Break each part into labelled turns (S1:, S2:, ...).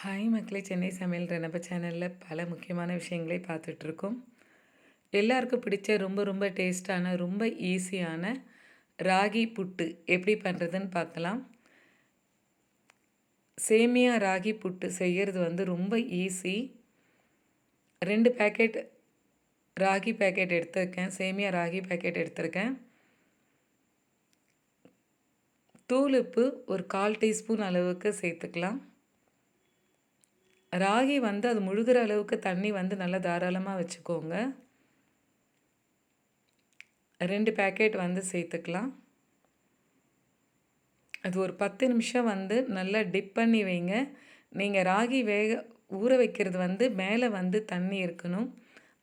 S1: Hi மக்களே சென்னை சமையல் ரெனப சேனலில் பல முக்கியமான விஷயங்களை பார்த்துட்ருக்கோம். எல்லாருக்கும் பிடிச்ச ரொம்ப ரொம்ப டேஸ்டான ரொம்ப ஈஸியான ராகி புட்டு எப்படி பண்ணுறதுன்னு பார்க்கலாம். சேமியா ராகி புட்டு செய்கிறது வந்து ரொம்ப ஈஸி. ரெண்டு பேக்கெட் ராகி பேக்கெட் எடுத்திருக்கேன். சேமியா ராகி பேக்கெட் எடுத்திருக்கேன். தூளுப்பு ஒரு கால் டீஸ்பூன் அளவுக்கு சேர்த்துக்கலாம். ராகி வந்து அது முழுகிற அளவுக்கு தண்ணி வந்து நல்லா தாராளமாக வச்சுக்கோங்க. ரெண்டு பேக்கெட் வந்து சேர்த்துக்கலாம். அது ஒரு பத்து நிமிஷம் வந்து நல்லா டிப் பண்ணி வைங்க. நீங்கள் ராகி வேக ஊற வைக்கிறது வந்து மேலே வந்து தண்ணி இருக்கணும்.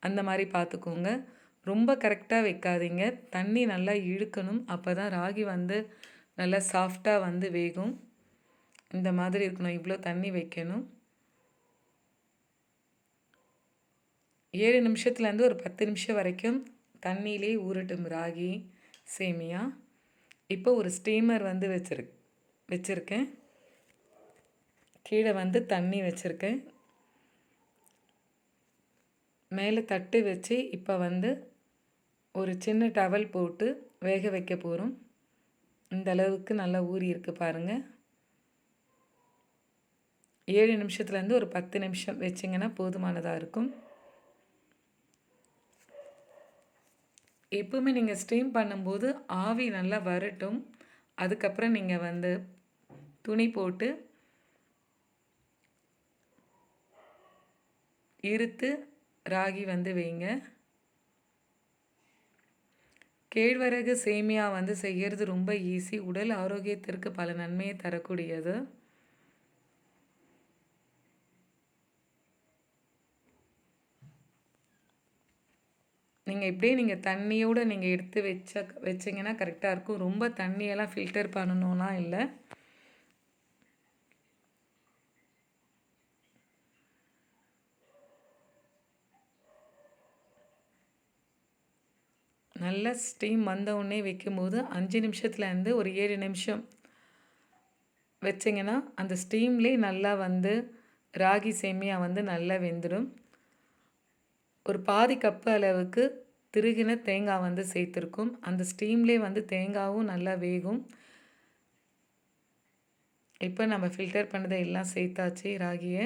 S1: அந்த மாதிரி பார்த்துக்கோங்க. ரொம்ப கரெக்டாக வைக்காதீங்க. தண்ணி நல்லா இழுக்கணும். அப்போ தான் ராகி வந்து நல்லா சாஃப்டாக வந்து வேகும். இந்த மாதிரி இருக்கணும். இவ்வளோ தண்ணி வைக்கணும். ஏழு நிமிஷத்துலேருந்து ஒரு பத்து நிமிஷம் வரைக்கும் தண்ணியிலே ஊறட்டும் ராகி சேமியா. இப்போ ஒரு ஸ்டீமர் வந்து வச்சிரு வச்சுருக்கேன். கீழே வந்து தண்ணி வச்சுருக்கேன். மேலே தட்டு வச்சு இப்போ வந்து ஒரு சின்ன டவல் போட்டு வேக வைக்க போகிறோம் இந்த அளவுக்கு நல்லா ஊறி இருக்கு பாருங்கள் ஏழு நிமிஷத்துலேருந்து ஒரு பத்து நிமிஷம் வச்சிங்கன்னா போதுமானதாக இருக்கும். எப்பவுமே நீங்கள் ஸ்டீம் பண்ணும்போது ஆவி நல்லா வரட்டும். அதுக்கப்புறம் நீங்கள் வந்து துணி போட்டு இருத்து ராகி வந்து வைங்க. கேழ்வரகு சேமியா வந்து செய்கிறது ரொம்ப ஈஸி உடல் ஆரோக்கியத்திற்கு பல நன்மையை தரக்கூடியது. நீங்கள் இப்படியே நீங்கள் தண்ணியோடு நீங்கள் எடுத்து வச்ச வச்சிங்கன்னா கரெக்டாக இருக்கும். ரொம்ப தண்ணியெல்லாம் ஃபில்டர் பண்ணணும்னா இல்லை. நல்லா ஸ்டீம் வந்தவுடனே வைக்கும்போது அஞ்சு நிமிஷத்துலேருந்து ஒரு ஏழு நிமிஷம் வச்சிங்கன்னா அந்த ஸ்டீம்லேயே நல்லா வந்து ராகி சேமியா வந்து நல்லா வெந்துடும். ஒரு பாதி கப்பு அளவுக்கு திருகின தேங்காய் வந்து சேர்த்துருக்கும். அந்த ஸ்டீம்லேயே வந்து தேங்காயும் நல்லா வேகும். இப்போ நம்ம ஃபில்டர் பண்ணதை எல்லாம் சேர்த்தாச்சு ராகியை.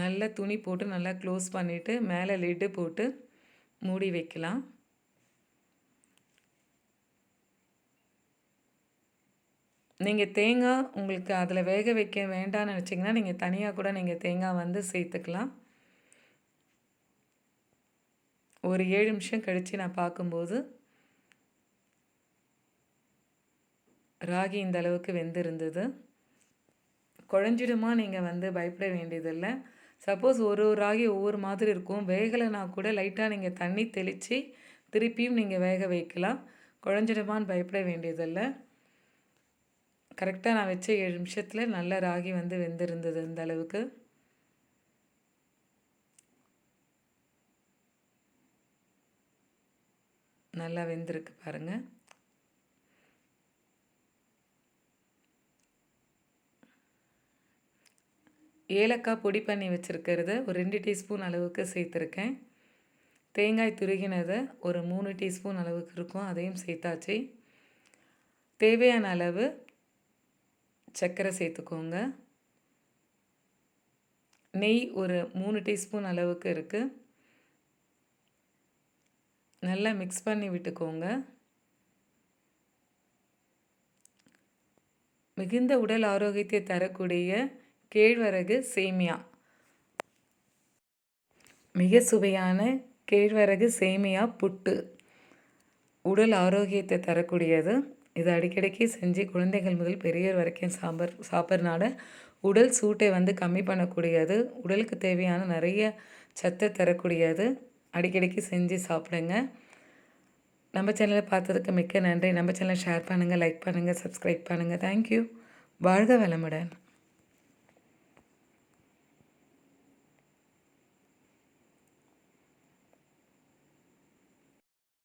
S1: நல்ல துணி போட்டு நல்லா க்ளோஸ் பண்ணிவிட்டு மேலே லிட்டு போட்டு மூடி வைக்கலாம். நீங்கள் தேங்காய் உங்களுக்கு அதில் வேக வைக்க வேண்டாம்னு நினச்சிங்கன்னா நீங்கள் தனியாக கூட நீங்கள் தேங்காய் வந்து சேர்த்துக்கலாம். ஒரு ஏழு நிமிஷம் கழித்து நான் பார்க்கும்போது ராகி இந்த அளவுக்கு வெந்திருந்தது. குழஞ்சிடுமா நீங்கள் வந்து பயப்பட வேண்டியதில்லை. சப்போஸ் ஒரு ஒரு ராகி ஒவ்வொரு மாதிரி இருக்கும். வேகலைனா கூட லைட்டாக நீங்கள் தண்ணி தெளித்து திருப்பியும் நீங்கள் வேக வைக்கலாம். குழஞ்சிடுமான்னு பயப்பட வேண்டியதில்லை. கரெக்டாக நான் வச்ச ஏழு நிமிஷத்தில் நல்ல ராகி வந்து வெந்திருந்தது அந்த அளவுக்கு. நல்லா வெந்திருக்கு பாருங்கள் ஏலக்காய் பொடி பண்ணி வச்சுருக்கிறது ஒரு ரெண்டு டீஸ்பூன் அளவுக்கு சேர்த்துருக்கேன். தேங்காய் துருகினதை ஒரு மூணு டீஸ்பூன் அளவுக்கு இருக்கும் அதையும் சேர்த்தாச்சு. தேவையான அளவு சர்க்கரை சேர்த்துக்கோங்க. நெய் ஒரு மூணு டீஸ்பூன் அளவுக்கு இருக்குது நல்லா மிக்ஸ் பண்ணி விட்டுக்கோங்க. மிகுந்த உடல் ஆரோக்கியத்தை தரக்கூடிய கேழ்வரகு சேமியா. மிக சுவையான கேழ்வரகு சேமியா புட்டு. உடல் ஆரோக்கியத்தை தரக்கூடியது. இது அடிக்கடிக்கு செஞ்சு குழந்தைகள் முதல் பெரியவர் வரைக்கும் சாம்பார் சாப்பிட்றனால உடல் சூட்டை வந்து கம்மி பண்ணக்கூடியது. உடலுக்கு தேவையான நிறைய சத்தை தரக்கூடியது. அடிக்கடிக்கு செஞ்சு சாப்பிடுங்க. நம்ம சேனலை பார்த்ததுக்கு மிக்க நன்றி. நம்ம சேனலை ஷேர் பண்ணுங்கள் லைக் பண்ணுங்கள் சப்ஸ்கிரைப் பண்ணுங்கள் தேங்க்யூ வாழ்க வளமுடன்.